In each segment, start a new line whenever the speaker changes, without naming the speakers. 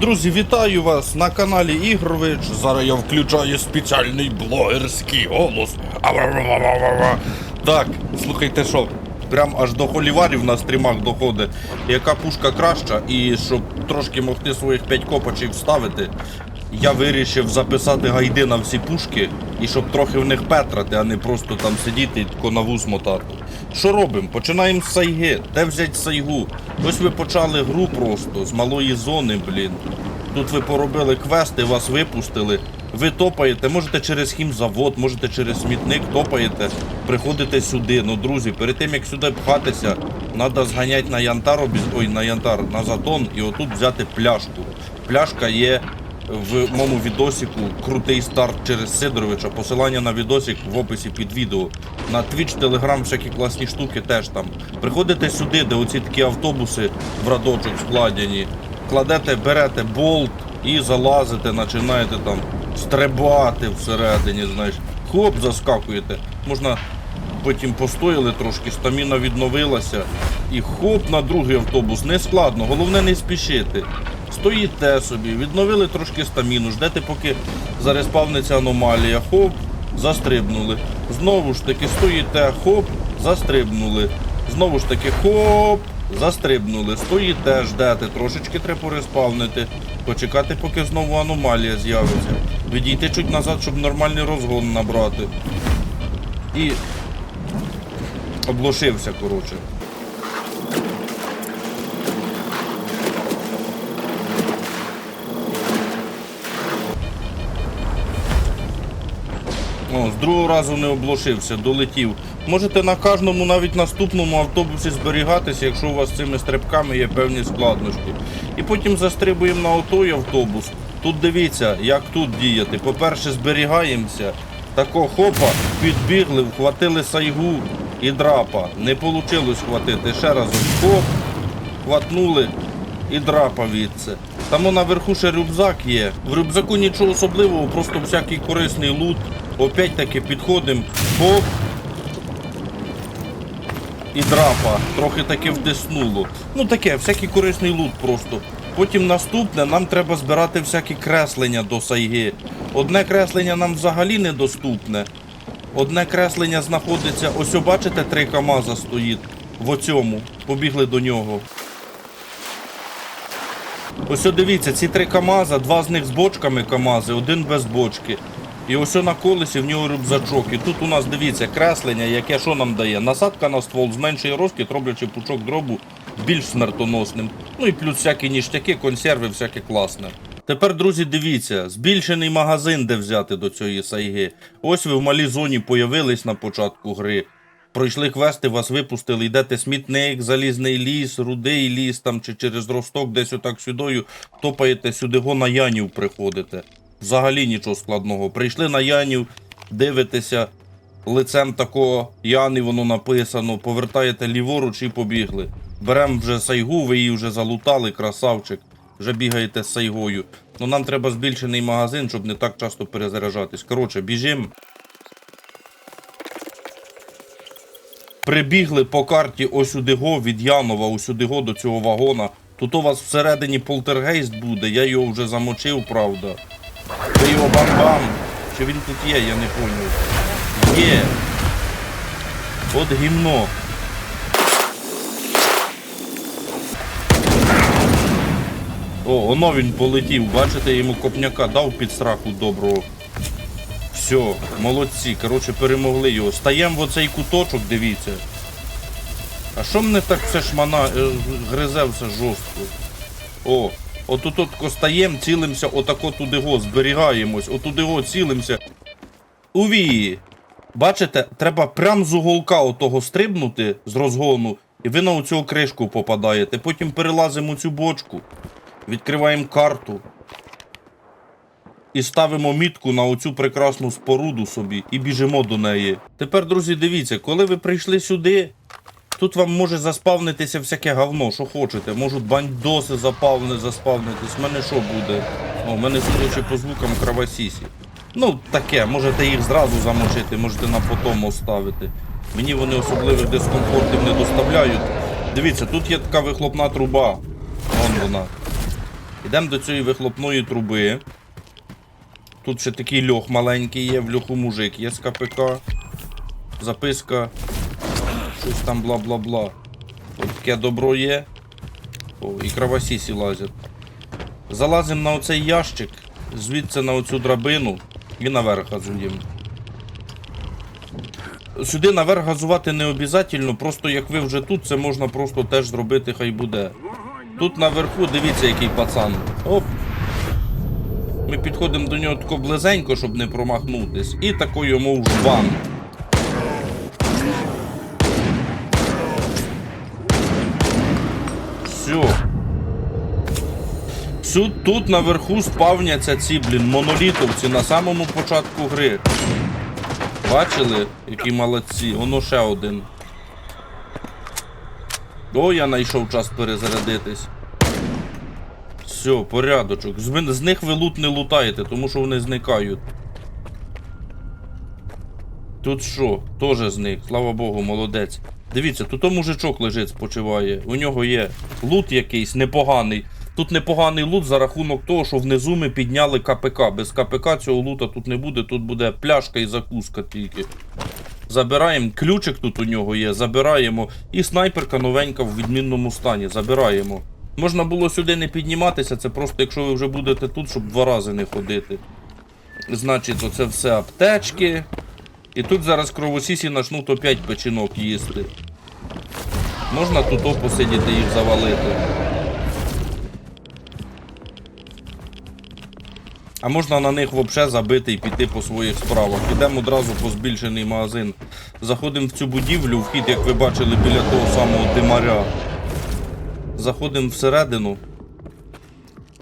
Друзі, вітаю вас на каналі Ігрович. Зараз я включаю спеціальний блогерський голос. Так, слухайте що, прям аж до холіварів на стрімах доходить. Яка пушка краща, і щоб трошки могти своїх 5 копачів вставити, я вирішив записати гайди на всі пушки, і щоб трохи в них петрати, а не просто там сидіти і тако на. Що робимо? Починаємо з сайги. Де взять сайгу? Ось ви почали гру просто з малої зони, блін. Тут ви поробили квести, вас випустили. Ви топаєте, можете через хімзавод, можете через смітник топаєте, приходите сюди. Ну, друзі, перед тим як сюди пхатися, треба зганяти на янтар, ой, на янтар, на затон і отут взяти пляшку. Пляшка є в моєму відосіку крутий старт через Сидоровича. Посилання на відосик в описі під відео. На Twitch, Telegram, всякі класні штуки теж там. Приходите сюди, де оці такі автобуси в радочок складені. Кладете, берете болт і залазите, починаєте там стрибати всередині, знаєш. Хоп, заскакуєте. Можна потім постояли трошки, стаміна відновилася. І хоп на другий автобус. Не складно, головне не спішити. Стоїте собі, відновили трошки стаміну, ждете, поки зареспавниться аномалія. Хоп, застрибнули. Знову ж таки стоїте, хоп, застрибнули. Знову ж таки, хоп, застрибнули. Стоїте, ждете, трошечки треба пореспавнити. Почекати, поки знову аномалія з'явиться. Відійти чуть назад, щоб нормальний розгон набрати. І облошився, коротше. О, з другого разу не облошився, долетів. Можете на кожному, навіть наступному автобусі зберігатися, якщо у вас з цими стрибками є певні складнощі. І потім застрибуємо на отой автобус. Тут дивіться, як тут діяти. По-перше, зберігаємося. Тако хопа, підбігли, вхватили сайгу і драпа. Не вийшло схватити. Ще разом хоп, хватнули і драпа відце. Там наверху ще рюкзак є. В рюкзаку нічого особливого, просто всякий корисний лут. Опять таки підходимо, хоп. І драпа. Трохи таки втиснуло. Ну таке, всякий корисний лут просто. Потім наступне, нам треба збирати всякі креслення до сайги. Одне креслення нам взагалі недоступне. Одне креслення знаходиться, ось бачите, три КАМАЗа стоїть в оцьому. Побігли до нього. Ось дивіться, ці три КАМАЗа, два з них з бочками КАМАЗи, один без бочки. І ось на колесі в нього рюкзачок. І тут у нас дивіться креслення, яке що нам дає? Насадка на ствол зменшує розкид, роблячи пучок дробу більш смертоносним. Ну і плюс всякі ніштяки, консерви, всяке класне. Тепер, друзі, дивіться, збільшений магазин, де взяти до цієї сайги. Ось ви в малій зоні появились на початку гри. Пройшли квести, вас випустили, йдете смітник, залізний ліс, рудий ліс там чи через росток, десь отак сюдою, топаєте сюди го на Янів приходите. Взагалі нічого складного. Прийшли на Янів, дивитеся лицем такого Яни, воно написано, повертаєте ліворуч і побігли. Беремо вже сайгу, ви її вже залутали, красавчик. Вже бігаєте з сайгою. Ну нам треба збільшений магазин, щоб не так часто перезаряджатись. Коротше, біжимо. Прибігли по карті осюдиго від Янова, осюдиго до цього вагона. Тут у вас всередині полтергейст буде, я його вже замочив, правда. Бам-бам. Чи він тут є, я не поняв. Є. От гімно. О, воно він полетів, бачите, йому копняка дав під страху доброго. Все, молодці, коротше, перемогли його. Стаємо в оцей куточок, дивіться. А що мене так все шмана е, гризе все жорстко? О, отут от стаємо, цілимося, отако туди го, зберігаємось, отуди го цілимося. Уві! Бачите, треба прям з уголка отого стрибнути з розгону, і ви на оцю кришку попадаєте. Потім перелазимо цю бочку, відкриваємо карту. І ставимо мітку на оцю прекрасну споруду собі і біжимо до неї. Тепер, друзі, дивіться, коли ви прийшли сюди, тут вам може заспавнитися всяке говно, що хочете. Можуть бандоси запавни, заспавнитись. У мене що буде? О, у мене судячи по звукам кровосісі. Ну, таке, можете їх зразу замочити, можете на потом оставити. Мені вони особливих дискомфортів не доставляють. Дивіться, тут є така вихлопна труба. Вон вона. Йдемо до цієї вихлопної труби. Тут ще такий льох маленький є, в льоху мужик є з КПК. Записка. Щось там бла-бла-бла. От таке добро є. О, і кровосісі лазять. Залазимо на оцей ящик, звідси на оцю драбину і наверх газуємо. Сюди наверх газувати не обов'язково, просто як ви вже тут, це можна просто теж зробити, хай буде. Тут наверху, дивіться, який пацан. Оп. Ми підходимо до нього тако близенько, щоб не промахнутись. І тако йому в жбан. Все. Всю, тут наверху спавняться ці, блін, монолітовці на самому початку гри. Бачили, які молодці? Воно ще один. О, я знайшов час перезарядитись. Все, порядочок. З, з них ви лут не лутаєте, тому що вони зникають. Тут що? Тоже зник, слава Богу, молодець. Дивіться, тут мужичок лежить, спочиває. У нього є лут якийсь непоганий. Тут непоганий лут за рахунок того, що внизу ми підняли КПК. Без КПК цього лута тут не буде, тут буде пляшка і закуска тільки. Забираємо. Ключик тут у нього є, забираємо. І снайперка новенька в відмінному стані. Забираємо. Можна було сюди не підніматися, це просто якщо ви вже будете тут, щоб два рази не ходити. Значить, оце все аптечки. І тут зараз кровосісі начнуть опять печінок їсти. Можна тут посидіти їх завалити. А можна на них взагалі забити і піти по своїх справах. Підемо одразу по збільшений магазин. Заходимо в цю будівлю, вхід, як ви бачили, біля того самого димаря. Заходимо всередину.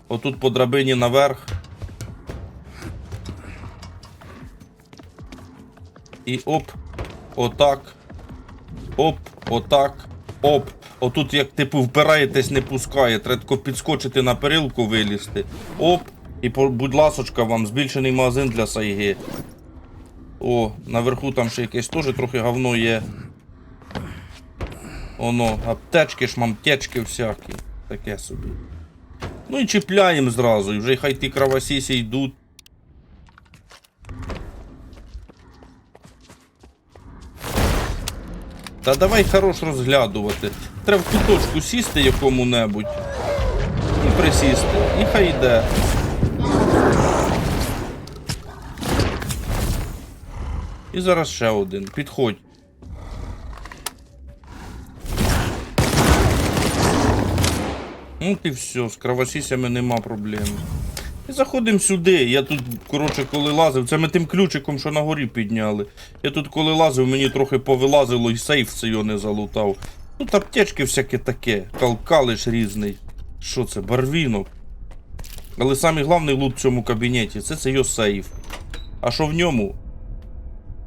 Отут по драбині наверх. І оп. Отак. Оп, отак. Оп. Отут, як типу впираєтесь, не пускає. Треба підскочити на перилку, вилізти. Оп. І будь ласочка, вам збільшений магазин для сайги. О, наверху там ще якесь теж трохи говно є. Оно, аптечки, шмамтечки всякі. Таке собі. Ну і чіпляємо зразу, і вже хай ті кровосісі йдуть. Та давай хорош розглядувати. Треба в куточку сісти якому-небудь. І присісти. І хай йде. І зараз ще один. Підходь. Ну і все, з кровосісями нема проблем. І заходимо сюди. Я тут, коротше, коли лазив, це ми тим ключиком, що на горі підняли. Я тут коли лазив, мені трохи повилазило і сейф це його не залутав. Тут аптечки всяке таке, калкалиш різний. Що це, барвінок. Але самий головний лут в цьому кабінеті це це його сейф. А що в ньому?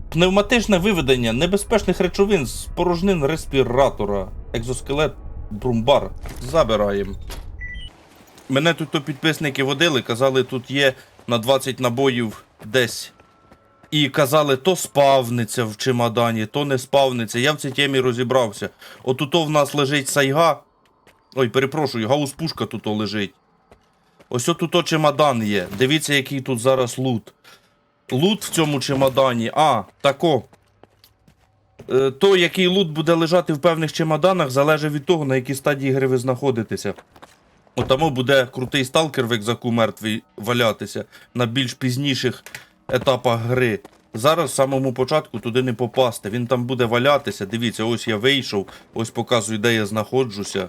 Пневматичне виведення небезпечних речовин з порожнин респіратора. Екзоскелет Брумбар. Забираємо. Мене тут то підписники водили, казали, тут є на 20 набоїв десь. І казали, то спавниться в чемодані, то не спавниться. Я в цій темі розібрався. Отут в нас лежить сайга. Ой, перепрошую, гаус-пушка тут лежить. Ось тут чемодан є. Дивіться, який тут зараз лут. Лут в цьому чемодані. А, тако. Е, То, який лут буде лежати в певних чемоданах, залежить від того, на якій стадії гри ви знаходитеся. Отамо буде крутий сталкер в екзаку мертвий валятися на більш пізніших етапах гри. Зараз в самому початку туди не попасти. Він там буде валятися. Дивіться, ось я вийшов, ось показую, де я знаходжуся.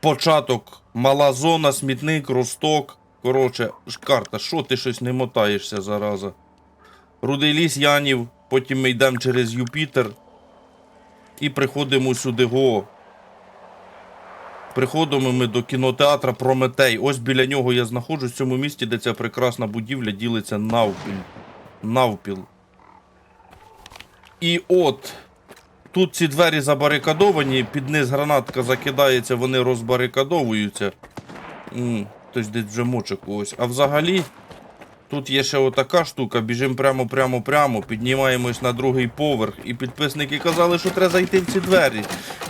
Початок, мала зона, смітник, росток. Коротше, карта, що ти щось не мотаєшся, зараза. Рудий ліс Янів, потім ми йдемо через Юпітер і приходимо сюди го. Приходимо ми до кінотеатра Прометей. Ось біля нього я знаходжусь в цьому місті, де ця прекрасна будівля ділиться навпіл. Навпіл. І от. Тут ці двері забарикадовані, під низ гранатка закидається, вони розбарикадовуються. Хтось десь вже моче когось. А взагалі, Тут є ще отака штука, біжимо прямо, прямо, прямо, піднімаємось на другий поверх. І підписники казали, що треба зайти в ці двері.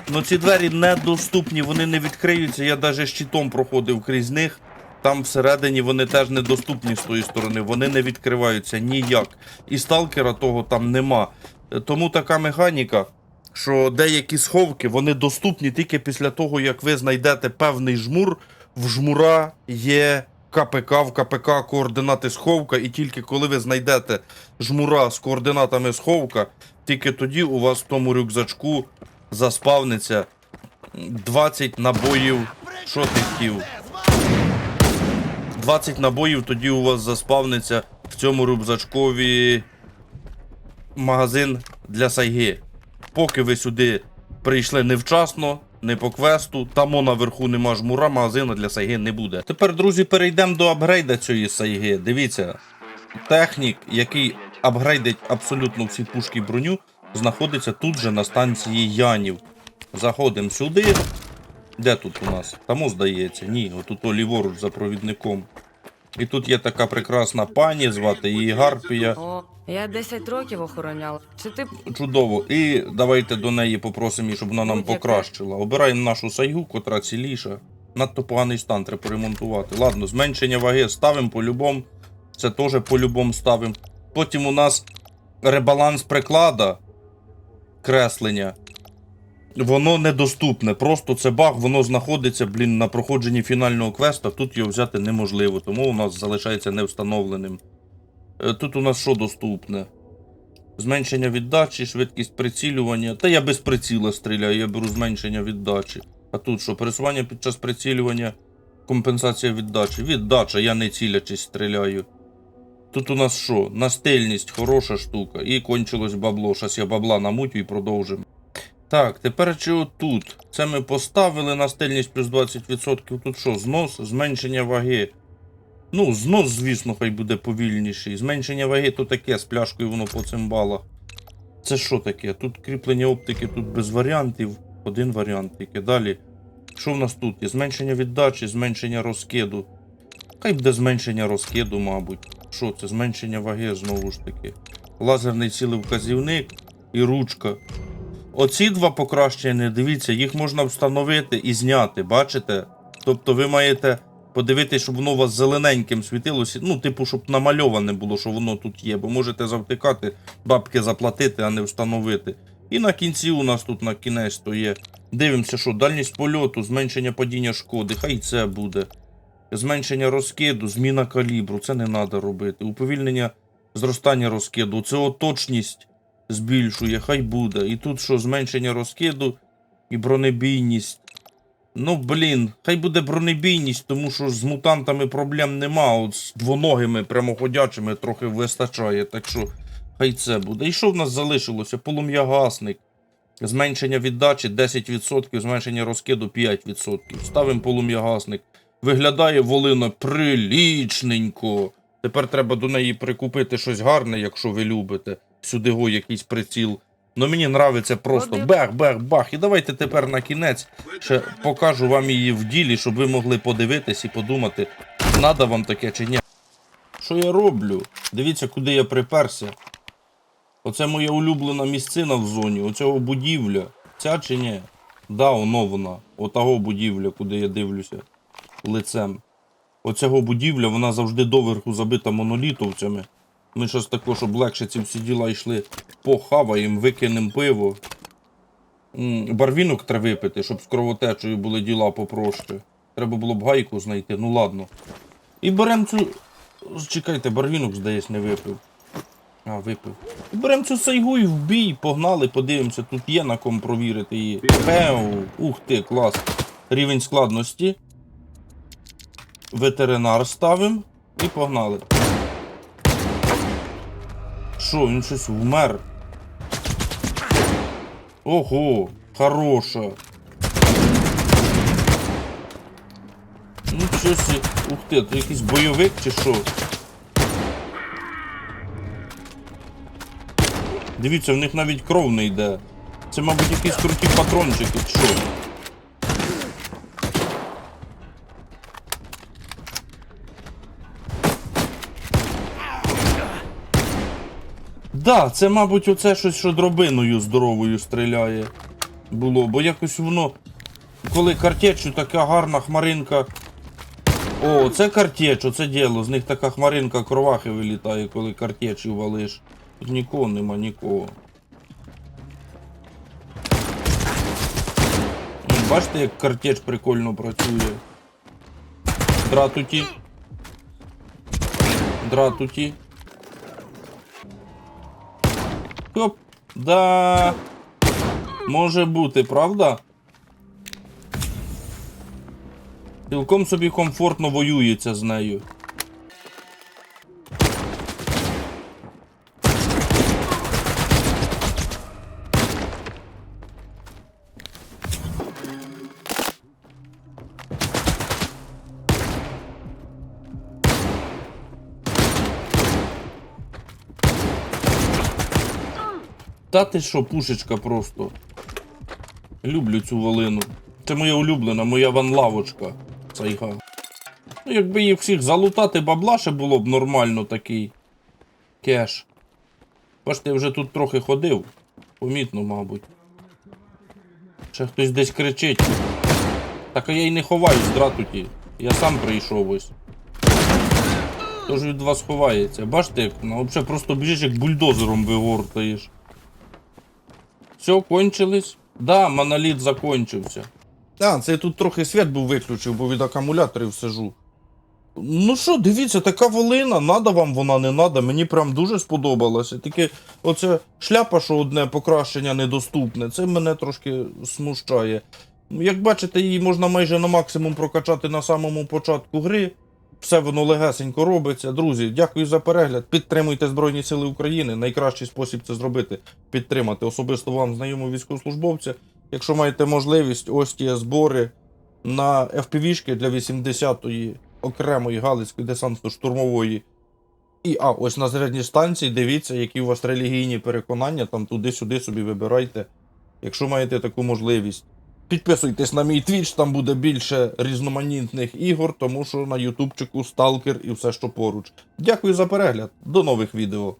Ну ці двері недоступні, вони не відкриються. Я навіть щитом проходив крізь них. Там всередині вони теж недоступні з тої сторони, вони не відкриваються ніяк. І сталкера того там нема. Тому така механіка, що деякі сховки вони доступні тільки після того, як ви знайдете певний жмур. В жмура є КПК, в КПК координати сховка, і тільки коли ви знайдете жмура з координатами сховка, тільки тоді у вас в тому рюкзачку заспавниться 20 набоїв. Хотів? 20 набоїв тоді у вас заспавниться в цьому рюкзачкові магазин для сайги. Поки ви сюди прийшли невчасно, не по квесту, там наверху нема жмура, магазину для сайги не буде. Тепер, друзі, перейдемо до апгрейда цієї сайги. Дивіться, технік, який апгрейдить абсолютно всі пушки броню, знаходиться тут же на станції Янів. Заходимо сюди. Де тут у нас? Тому здається, ні, отут ліворуч за провідником. І тут є така прекрасна пані, звати її Гарпія.
Я 10 років охороняла. Чи ти
Чудово. І давайте до неї попросимо, її, щоб вона нам
Будь-яке.
покращила. Обираємо нашу сайгу, котра ціліша. Надто поганий стан треба поремонтувати. Ладно, зменшення ваги ставимо по-любому. Це теж по-любому ставимо. Потім у нас ребаланс приклада, креслення. Воно недоступне. Просто це баг, воно знаходиться, блін, на проходженні фінального квеста. Тут його взяти неможливо, тому у нас залишається невстановленим. Е, Тут у нас що доступне? Зменшення віддачі, швидкість прицілювання. Та я без приціла стріляю, я беру зменшення віддачі. А тут що, пересування під час прицілювання, компенсація віддачі. Віддача, я не цілячись стріляю. Тут у нас що? Настильність, хороша штука. І кончилось бабло. Щас я бабла намутю і продовжимо. Так, тепер чи отут? Це ми поставили на стильність плюс 20%. Тут що, знос, зменшення ваги. Ну, знос, звісно, хай буде повільніший. Зменшення ваги то таке, з пляшкою воно по цимбалах. Це що таке? Тут кріплення оптики, тут без варіантів. Один варіант тільки. Далі. Що в нас тут є? Зменшення віддачі, зменшення розкиду. Хай буде зменшення розкиду, мабуть. Що це? Зменшення ваги знову ж таки. Лазерний цілевказівник і ручка. Оці два покращення, дивіться, їх можна встановити і зняти, бачите? Тобто ви маєте подивитись, щоб воно у вас зелененьким світилося. Ну, типу, щоб намальоване було, що воно тут є, бо можете завтикати, бабки заплатити, а не встановити. І на кінці у нас тут на кінець то є. Дивимося, що дальність польоту, зменшення падіння шкоди, хай це буде. Зменшення розкиду, зміна калібру, це не треба робити. Уповільнення зростання розкиду, це точність збільшує, хай буде. І тут що, зменшення розкиду і бронебійність. Ну, блін, хай буде бронебійність, тому що з мутантами проблем нема. От з двоногими прямоходячими трохи вистачає. Так що хай це буде. І що в нас залишилося? Полум'ягасник. Зменшення віддачі 10%, зменшення розкиду 5%. Ставимо полум'ягасник. Виглядає волина прилічненько. Тепер треба до неї прикупити щось гарне, якщо ви любите. Сюди го якийсь приціл. Ну мені нравиться просто
Один.
бех, бех, бах. І давайте тепер на кінець ще покажу вам її в ділі, щоб ви могли подивитись і подумати, надо вам таке чи ні. Що я роблю? Дивіться, куди я приперся. Оце моя улюблена місцина в зоні, оцього будівля. Ця чи ні? Да, воно вона. Отого будівля, куди я дивлюся лицем. Оцього будівля, вона завжди доверху забита монолітовцями. Ми щось тако, щоб легше ці всі діла йшли, похаваємо, викинемо пиво. Барвінок треба випити, щоб з кровотечею були діла попроще. Треба було б гайку знайти, ну ладно. І беремо цю. Чекайте, барвінок, здається, не випив. А, випив. І беремо цю сайгу і в бій, погнали, подивимося, тут є на ком провірити її. Пеу, ух ти, клас. Рівень складності. Ветеринар ставимо і погнали. Що, він щось вмер? Ого, хороша. Ну, щось. Ух ти, це якийсь бойовик чи що? Дивіться, в них навіть кров не йде. Це, мабуть, якісь круті патрончики, чи що? Да, це, мабуть, оце щось, що дробиною здоровою стріляє. Було, бо якось воно. Коли картечу така гарна хмаринка. О, це картеч, оце діло. З них така хмаринка кровахи вилітає, коли картечю валиш. Тут нікого нема, нікого. Ну, Бачите, як картеч прикольно працює. Дратуті. Дратуті. Хоп. Да. Може бути, правда? Цілком собі комфортно воюється з нею. Та ти що, пушечка просто. Люблю цю волину. Це моя улюблена, моя ванлавочка. Сайга. Ну, якби їх всіх залутати бабла ще було б нормально такий. Кеш. Бачите, я вже тут трохи ходив. Помітно, мабуть. Ще хтось десь кричить. Так я й не ховаюсь, дратуті. Я сам прийшов ось. Хто ж від вас ховається? Бачите, як ну, взагалі просто біжиш як бульдозером вигортаєш. Все, кончились? Да, моноліт закончився. А, це я тут трохи світ був виключив, бо від акумуляторів сижу. Ну що, дивіться, така волина, надо вам вона не надо, мені прям дуже сподобалося. Тільки оце шляпа, що одне покращення недоступне, це мене трошки смущає. Як бачите, її можна майже на максимум прокачати на самому початку гри. Все воно легесенько робиться. Друзі, дякую за перегляд. Підтримуйте Збройні Сили України. Найкращий спосіб це зробити підтримати особисто вам знайомого військовослужбовця. Якщо маєте можливість, ось ті збори на FPV-шки для 80-ї окремої Галицької десантно-штурмової. І а, ось на зарядній станції дивіться, які у вас релігійні переконання, там туди-сюди собі вибирайте, якщо маєте таку можливість. Підписуйтесь на мій твіч, там буде більше різноманітних ігор, тому що на ютубчику сталкер і все, що поруч. Дякую за перегляд. До нових відео.